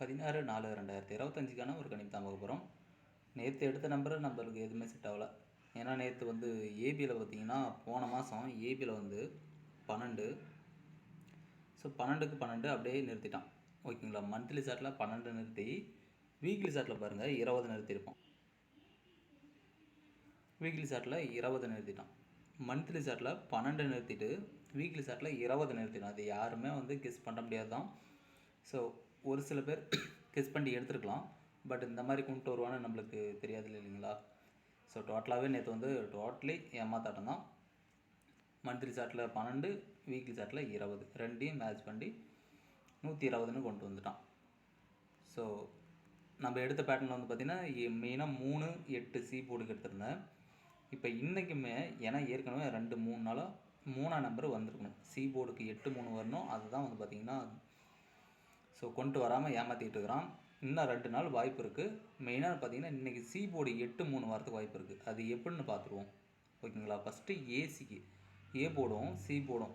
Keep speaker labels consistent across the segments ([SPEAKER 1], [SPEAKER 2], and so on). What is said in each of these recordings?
[SPEAKER 1] பதினாறு நாலு ரெண்டாயிரத்தி இருபத்தஞ்சுக்கான ஒரு கணிப்பு தான் பார்க்க போகிறோம் நேற்று எடுத்த நம்பர் நம்மளுக்கு எதுவுமே செட் ஆகலை. ஏன்னா நேற்று வந்து ஏபியில் பார்த்தீங்கன்னா போன மாதம் ஏபியில் வந்து பன்னெண்டு. ஸோ பன்னெண்டுக்கு பன்னெண்டு அப்படியே நிறுத்திட்டான். ஓகேங்களா மந்த்லி சாட்டில் பன்னெண்டு நிறுத்தி வீக்லி சாட்டில் பாருங்கள் இருபது நிறுத்தியிருப்போம். வீக்லி சாட்டில் இருபது நிறுத்திட்டான். மந்த்லி சாட்டில் பன்னெண்டு நிறுத்திட்டு வீக்லி சாட்டில் இருபது நிறுத்திட்டான். அது யாருமே வந்து கெஸ் பண்ண முடியாது தான் ஸோ ஒரு சில பேர் கெஸ் பண்ணி எடுத்துருக்கலாம். பட் இந்த மாதிரி கொண்டு வருவான்னு நம்மளுக்கு தெரியாது இல்லைங்களா? ஸோ டோட்டலாகவே நேற்று வந்து டோட்டலி ஏமாத்தாட்டம் தான். மந்த்லி சாட்டில் பன்னெண்டு வீக்லி சாட்டில் இருபது. ரெண்டையும் மேட்ச் பண்ணி நூற்றி இருபதுன்னு கொண்டு வந்துட்டான். ஸோ நம்ம எடுத்த பேட்டர்னில் வந்து பார்த்திங்கன்னா மெயினாக மூணு எட்டு சி போர்டுக்கு எடுத்திருந்தேன். இப்போ இன்றைக்குமே ஏன்னா ஏற்கனவே ரெண்டு மூணு நாளாக மூணாம் நம்பர் வந்திருக்கணும். சி போர்டுக்கு எட்டு மூணு வரணும். அதுதான் வந்து பார்த்திங்கன்னா ஸோ கொண்டு வராமல் ஏமாற்றிட்டு இருக்கிறான். இன்னும் ரெண்டு நாள் வாய்ப்பு இருக்குது மெயினாக பார்த்தீங்கன்னா இன்றைக்கி சி போர்டு எட்டு மூணு வாரத்துக்கு வாய்ப்பு இருக்குது அது எப்படின்னு பார்த்துருவோம். ஓகேங்களா? ஃபஸ்ட்டு ஏசிக்கு ஏ போடும் சி போடும்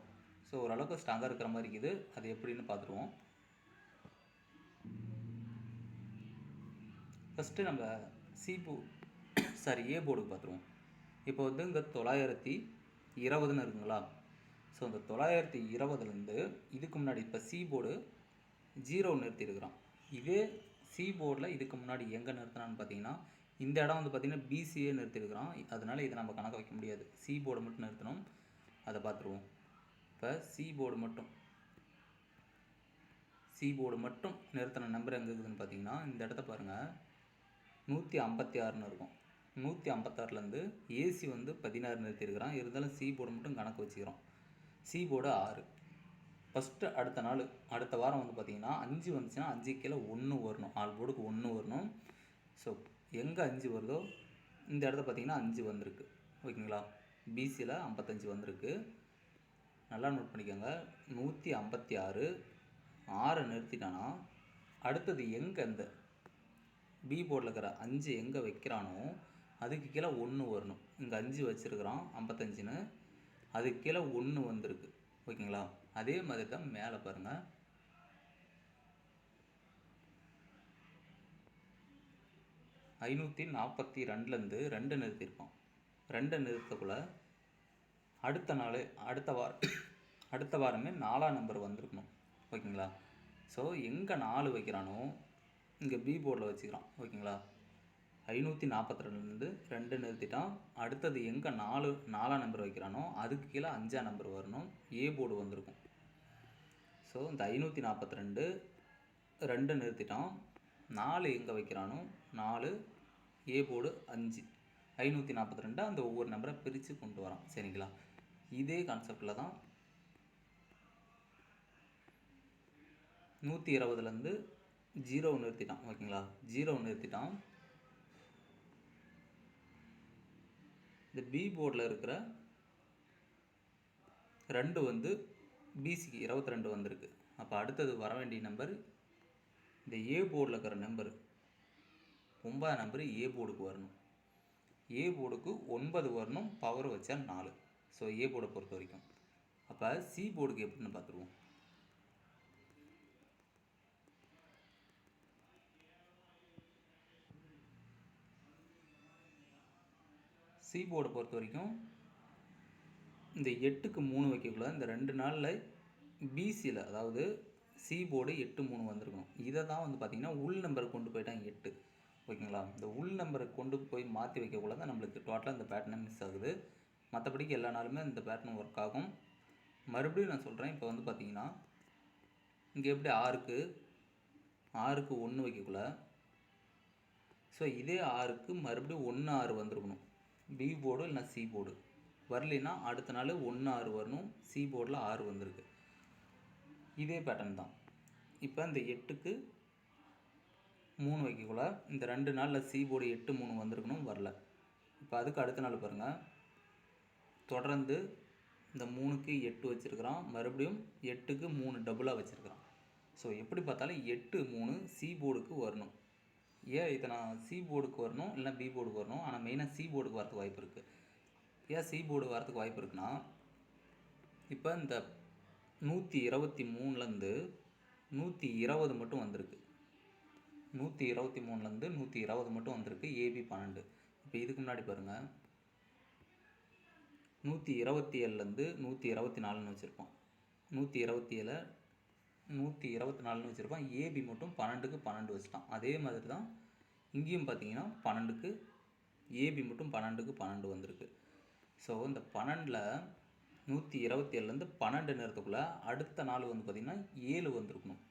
[SPEAKER 1] ஸோ ஓரளவுக்கு ஸ்ட்ராங்காக இருக்கிற மாதிரி இருக்குது. அது எப்படின்னு பார்த்துருவோம். ஃபஸ்ட்டு நம்ம சி போ சாரி ஏ போர்டுக்கு பார்த்துருவோம். இப்போ வந்து இங்கே தொள்ளாயிரத்தி இருபதுன்னு இருக்குங்களா? ஸோ இந்த தொள்ளாயிரத்தி இருபதுலேருந்து இதுக்கு முன்னாடி இப்போ சி போர்டு ஜீரோ நிறுத்தியிருக்கிறான். இதே சி போர்டில் இதுக்கு முன்னாடி எங்கே நிறுத்தினான்னு பார்த்தீங்கன்னா இந்த இடம் வந்து பார்த்திங்கன்னா பிசிஏ நிறுத்தியிருக்கிறான். அதனால் இதை நம்ம கணக்கு வைக்க முடியாது. சி போர்டு மட்டும் நிறுத்தணும். அதை பார்த்துருவோம். இப்போ சி போர்டு மட்டும் சி போர்டு மட்டும் நிறுத்தின நம்பர் எங்கே இருக்குதுன்னு பார்த்தீங்கன்னா இந்த இடத்த பாருங்கள் நூற்றி ஐம்பத்தி ஆறுன்னு இருக்கும். நூற்றி ஐம்பத்தாறுலேருந்து ஏசி வந்து பதினாறு நிறுத்தியிருக்கிறான். இருந்தாலும் சி போர்டு மட்டும் கணக்கு வச்சுக்கிறோம். சி போர்டு ஆறு. ஃபஸ்ட்டு அடுத்த நாள் அடுத்த வாரம் வந்து பார்த்திங்கன்னா அஞ்சு வந்துச்சுன்னா அஞ்சு கீழே ஒன்று வரணும். ஆள் போர்டுக்கு ஒன்று வரணும். ஸோ எங்கே அஞ்சு வருதோ இந்த இடத்த பார்த்திங்கன்னா அஞ்சு வந்திருக்கு. ஓகேங்களா? பிசியில் ஐம்பத்தஞ்சு வந்திருக்கு. நல்லா நோட் பண்ணிக்கோங்க. நூற்றி ஐம்பத்தி ஆறு. ஆறை நிறுத்திட்டானா அடுத்தது எங்கே இந்த பி போர்டில் இருக்கிற அஞ்சு எங்கே வைக்கிறானோ அதுக்கு கீழே ஒன்று வரணும். இங்கே அஞ்சு வச்சுருக்கிறான் ஐம்பத்தஞ்சுன்னு. அதுக்கு கீழே ஒன்று வந்திருக்கு. ஓகேங்களா? அதே மாதிரி தான் மேலே பாருங்கள் ஐநூற்றி நாற்பத்தி ரெண்டுலேருந்து ரெண்டு நிறுத்தியிருக்கோம். ரெண்டு நிறுத்தக்குள்ள அடுத்த நாள் அடுத்த வாரம் அடுத்த வாரமே நாலாம் நம்பர் வந்திருக்கணும். ஓகேங்களா? ஸோ எங்கே நாலு வைக்கிறானோ இங்கே பி போர்டில் வச்சுக்கிறான். ஓகேங்களா? ஐநூற்றி நாற்பத்தி ரெண்டுலேருந்து ரெண்டு நிறுத்திட்டான். அடுத்தது எங்கே நாலு நாலாம் நம்பர் வைக்கிறானோ அதுக்கு கீழே அஞ்சாம் நம்பர் வரணும். ஏ போர்டு வந்திருக்கும். ஸோ இந்த ஐநூற்றி நாற்பத்தி ரெண்டு ரெண்டு நிறுத்திட்டான் நாலு எங்கே வைக்கிறானோ நாலு ஏ போர்டு அஞ்சு. ஐநூற்றி நாற்பத்தி ரெண்டு அந்த ஒவ்வொரு நம்பரை பிரித்து கொண்டு வரோம். சரிங்களா? இதே கான்செப்டில் தான் நூற்றி இருபதுலேருந்து ஜீரோ நிறுத்திட்டான் ஓகேங்களா? ஜீரோ நிறுத்திட்டான் இந்த பி போர்டில் இருக்கிற ரெண்டு வந்து பிசிக்கு இருபத்தி ரெண்டு வந்திருக்கு. அப்போ அடுத்தது வர வேண்டிய நம்பர் இந்த ஏ போர்டில் இருக்கிற நம்பர் ஒன்பதாம் நம்பர் ஏ போர்டுக்கு வரணும். ஏ போர்டுக்கு ஒன்பது வரணும் பவர் வச்சா நாலு. ஸோ ஏ போர்டை பொறுத்த வரைக்கும். அப்போ சி போர்டுக்கு எப்படின்னு பார்த்துருவோம். சி போர்டை பொறுத்த வரைக்கும் இந்த எட்டுக்கு மூணு வைக்கக்குள்ள இந்த ரெண்டு நாளில் பிசியில் அதாவது சி போர்டு எட்டு மூணு வந்திருக்கும். இதை தான் வந்து பார்த்திங்கன்னா உள் நம்பரை கொண்டு போயிட்டாங்க எட்டு. ஓகேங்களா? இந்த உள் நம்பரை கொண்டு போய் மாற்றி வைக்கக்குள்ள தான் நம்மளுக்கு டோட்டலாக இந்த பேட்டர்னை மிஸ் ஆகுது. மற்றபடிக்கு எல்லா நாளுமே இந்த பேட்டர்ன் ஒர்க் ஆகும். மறுபடியும் நான் சொல்கிறேன் இப்போ வந்து பார்த்திங்கன்னா இங்கே எப்படி ஆறுக்கு ஆறுக்கு ஒன்று வைக்கக்குள்ள ஸோ இதே ஆறுக்கு மறுபடியும் ஒன்று ஆறு வந்திருக்கணும். பி போர்டு இல்லைனா சி போர்டு வரலைன்னா அடுத்த நாள் ஒன்று ஆறு வரணும். சி போர்டில் ஆறு வந்திருக்கு. இதே பேட்டர்ன் தான். இப்போ இந்த எட்டுக்கு மூணு வைக்கக்குள்ள இந்த ரெண்டு நாளில் சி போர்டு எட்டு மூணு வந்திருக்கணும் வரல. இப்போ அதுக்கு அடுத்த நாள் பாருங்கள் தொடர்ந்து இந்த மூணுக்கு எட்டு வச்சுருக்கிறான். மறுபடியும் எட்டுக்கு மூணு டபுளாக வச்சுருக்கிறான். ஸோ எப்படி பார்த்தாலும் எட்டு மூணு சி போர்டுக்கு வரணும். ஏன் இதை நான் சி போர்டுக்கு வரணும் இல்லைனா பி போர்டுக்கு வரணும்? ஆனால் மெயினாக சி போர்டுக்கு வரதுக்கு வாய்ப்பு இருக்குது ஏன் சி போர்டு வரதுக்கு வாய்ப்பு இருக்குன்னா இப்போ இந்த நூற்றி இருபத்தி மூணுலேருந்து நூற்றி இருபது மட்டும் வந்திருக்கு. நூற்றி இருபத்தி மூணுலேருந்து நூற்றி இருபது மட்டும் வந்திருக்கு ஏபி பன்னெண்டு. இப்போ இதுக்கு முன்னாடி பாருங்கள் நூற்றி இருபத்தி ஏழுலேருந்து நூற்றி இருபத்தி நாலுன்னு வச்சுருப்போம் நூற்றி இருபத்தி ஏழை நூற்றி இருபத்தி நாலுன்னு வச்சுருப்பான். ஏபி மட்டும் பன்னெண்டுக்கு பன்னெண்டு வச்சுட்டான். அதே மாதிரி தான் இங்கேயும் பார்த்தீங்கன்னா பன்னெண்டுக்கு ஏபி மட்டும் பன்னெண்டுக்கு பன்னெண்டு வந்திருக்கு. ஸோ இந்த பன்னெண்டில் நூற்றி இருபத்தி ஏழுலேருந்து பன்னெண்டு நேரத்துக்குள்ளே அடுத்த நாள் வந்து பார்த்திங்கன்னா ஏழு வந்திருக்கணும்.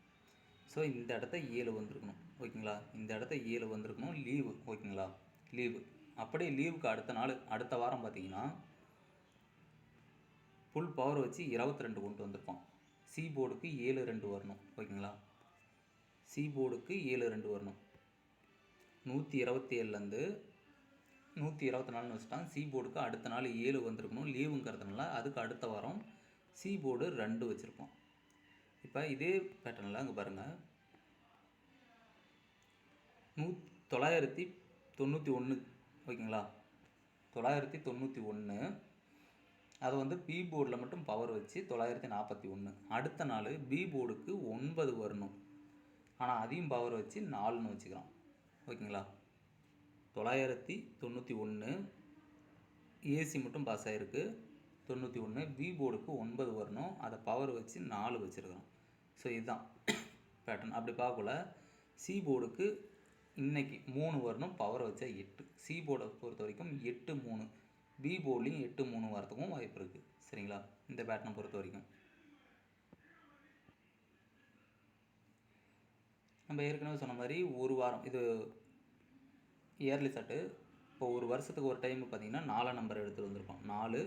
[SPEAKER 1] ஸோ இந்த இடத்த ஏழு வந்திருக்கணும். ஓகேங்களா? இந்த இடத்த ஏழு வந்திருக்கணும். லீவு. ஓகேங்களா? லீவு. அப்படியே லீவுக்கு அடுத்த நாள் அடுத்த வாரம் பார்த்தீங்கன்னா ஃபுல் பவர் வச்சு இருபத்தி ரெண்டு கொண்டு வந்திருப்பான். சி போர்டுக்கு ஏழு ரெண்டு வரணும். ஓகேங்களா? சி போர்டுக்கு ஏழு ரெண்டு வரணும். நூற்றி இருபத்தி ஏழுலேருந்து நூற்றி இருபத்தி நாலுன்னு வச்சுட்டான் சி போர்டுக்கு அடுத்த நாள் ஏழு வந்திருக்கணும். லீவுங்கிறதுனால அதுக்கு அடுத்த வாரம் சி போர்டு ரெண்டு வச்சுருப்போம். இப்போ இதே பேட்டர்னில் அங்கே பாருங்கள் நூ தொள்ளாயிரத்தி தொண்ணூற்றி ஒன்று ஓகேங்களா? தொள்ளாயிரத்தி தொண்ணூற்றி ஒன்று அது வந்து பி போர்டில் மட்டும் பவர் வச்சு தொள்ளாயிரத்தி நாற்பத்தி ஒன்று அடுத்த நாள் பி போர்டுக்கு ஒன்பது வரணும். ஆனால் அதையும் பவர் வச்சு நாலுன்னு வச்சுக்கலாம் ஓகேங்களா? தொள்ளாயிரத்தி தொண்ணூற்றி ஒன்று ஏசி மட்டும் பாஸ் ஆகிருக்கு தொண்ணூற்றி ஒன்று வி போர்டுக்கு ஒன்பது வரணும். அதை பவர் வச்சு நாலு வச்சுருக்கிறோம். ஸோ இதுதான் பேட்டர்ன் அப்படி பார்க்கல சி போர்டுக்கு இன்னைக்கு மூணு வரணும். பவர் வச்சா எட்டு. சி போர்டை பொறுத்த வரைக்கும் எட்டு மூணு. பி போர்ட்லேயும் எட்டு மூணு வரத்துக்கும் வாய்ப்பு இருக்குது சரிங்களா? இந்த பேட்டர்னை பொறுத்த வரைக்கும். நம்ம ஏற்கனவே சொன்ன மாதிரி ஒரு வாரம் இது இயர்லி செட்டு இப்போ ஒரு வருஷத்துக்கு ஒரு டைம் பார்த்தீங்கன்னா நாலாம் நம்பர் எடுத்துகிட்டு வந்திருக்கோம். நாலு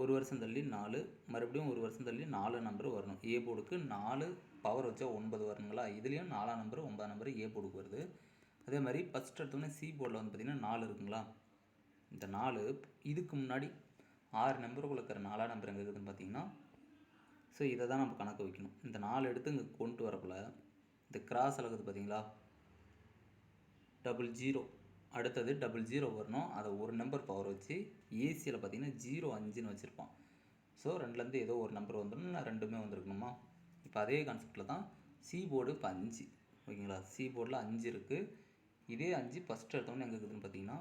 [SPEAKER 1] ஒரு வருஷம் தள்ளி நாலு மறுபடியும் ஒரு வருஷம் தள்ளி நாலு நம்பர் வரணும். ஏ போர்டுக்கு நாலு பவர் வச்சா ஒன்பது வரணுங்களா? இதுலேயும் நாலாம் நம்பர் ஒன்பதாம் நம்பர் ஏ போர்டுக்கு வருது. அதே மாதிரி ஃபஸ்ட் எடுத்தோடனே சி போர்டில் வந்து பார்த்திங்கன்னா நாலு இருக்குங்களா? இந்த நாலு இதுக்கு முன்னாடி ஆறு நம்பருக்குள்ள இருக்கிற நாலாம் நம்பர் எங்கே இருக்குதுன்னு பார்த்தீங்கன்னா ஸோ இதை தான் நம்ம கணக்கு வைக்கணும். இந்த நாலு எடுத்து இங்கே கொண்டு வரக்குள்ள இந்த கிராஸ் இருக்குது பார்த்தீங்களா? டபுள் ஜீரோ அடுத்தது டபுள் ஜீரோ வரணும். அதை ஒரு நம்பர் பவர் வச்சு ஏசியில் பார்த்தீங்கன்னா ஜீரோ அஞ்சுன்னு வச்சுருப்பான். ஸோ ரெண்டுலேருந்து ஏதோ ஒரு நம்பர் வந்துடும் நான் ரெண்டுமே வந்துருக்கணுமா? இப்போ அதே கான்செப்டில் தான் சி போர்டு இப்போ அஞ்சு. ஓகேங்களா? சி போர்டில் அஞ்சு இருக்குது இதே அஞ்சு ஃபஸ்ட்டு எடுத்தோன்னே எங்கே இருக்குதுன்னு பார்த்தீங்கன்னா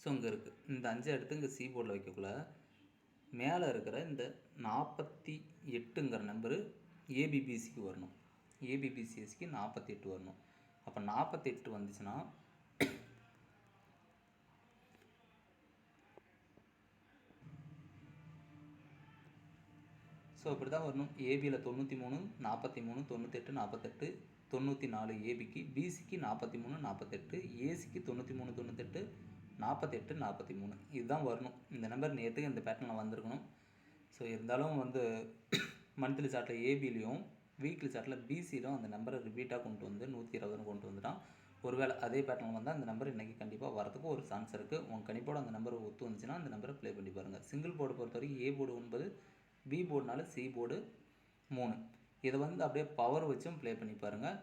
[SPEAKER 1] ஸோ இங்கே இருக்குது இந்த அஞ்சை எடுத்து இங்கே சி போர்டில் வைக்கக்குள்ள மேலே இருக்கிற இந்த நாற்பத்தி எட்டுங்கிற நம்பரு ஏபிபிசிக்கு வரணும். ஏபிபிசிஎஸ்க்கு நாற்பத்தி எட்டு வரணும். அப்போ நாற்பத்தி எட்டு வந்துச்சுன்னா ஸோ இப்படி தான் வரணும். ஏபியில் தொண்ணூற்றி மூணு நாற்பத்தி மூணு தொண்ணூத்தெட்டு நாற்பத்தெட்டு தொண்ணூற்றி நாலு ஏபிக்கு பிசிக்கு நாற்பத்தி மூணு நாற்பத்தெட்டு ஏசிக்கு தொண்ணூற்றி மூணு தொண்ணூத்தெட்டு நாற்பத்தெட்டு நாற்பத்தி மூணு இதுதான் வரணும். இந்த நம்பர் நேற்றுக்கு இந்த பேட்டர்னில் வந்திருக்கணும். ஸோ இருந்தாலும் வந்து மந்த்லி சார்ட்டில் ஏபிலையும் வீக்லி சார்ட்டில் பிசிலும் அந்த நம்பரை ரிப்பீட்டாக கொண்டு வந்து நூற்றி இருபதுன்னு கொண்டு வந்துட்டான். ஒருவேளை அதே பேட்டர்னில் வந்தால் அந்த நம்பர் இன்றைக்கி கண்டிப்பாக வரதுக்கு ஒரு சான்ஸ் இருக்குது உங்கள் கணிப்போட அந்த நம்பர் ஒத்து வந்துச்சுன்னா அந்த நம்பரை ப்ளே பண்ணி பாருங்கள் சிங்கிள் போர்டு பொறுத்த வரைக்கும் ஏ போர்டு ஒன்பது பி போர்டுனால சி போர்டு மூணு. இதை வந்து அப்படியே பவர் வச்சும் ப்ளே பண்ணி பாருங்கள்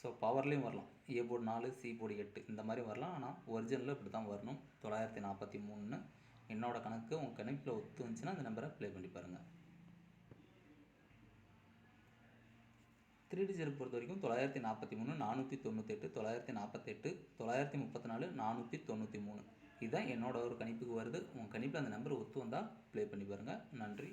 [SPEAKER 1] ஸோ பவர்லேயும் வரலாம். ஏ போர்டு நாலு சி போர்டு எட்டு. இந்த மாதிரி வரலாம். ஆனால் ஒரிஜினலில் இப்படி தான் வரணும். தொள்ளாயிரத்தி நாற்பத்தி மூணுன்னு என்னோடய கணக்கு. உங்கள் கணிப்பில் ஒத்து வந்துச்சுன்னா அந்த நம்பரை ப்ளே பண்ணி பாருங்கள் த்ரீ டிஜிட் பொறுத்த வரைக்கும் தொள்ளாயிரத்தி நாற்பத்தி மூணு நானூற்றி தொண்ணூத்தெட்டு தொள்ளாயிரத்தி நாற்பத்தெட்டு தொள்ளாயிரத்தி முப்பத்தி நாலு நானூற்றி தொண்ணூற்றி மூணு. இதுதான் என்னோட ஒரு கணிப்புக்கு வருது. உங்கள் கணிப்பில் அந்த நம்பர் ஒத்து வந்தால் ப்ளே பண்ணி பாருங்கள் நன்றி.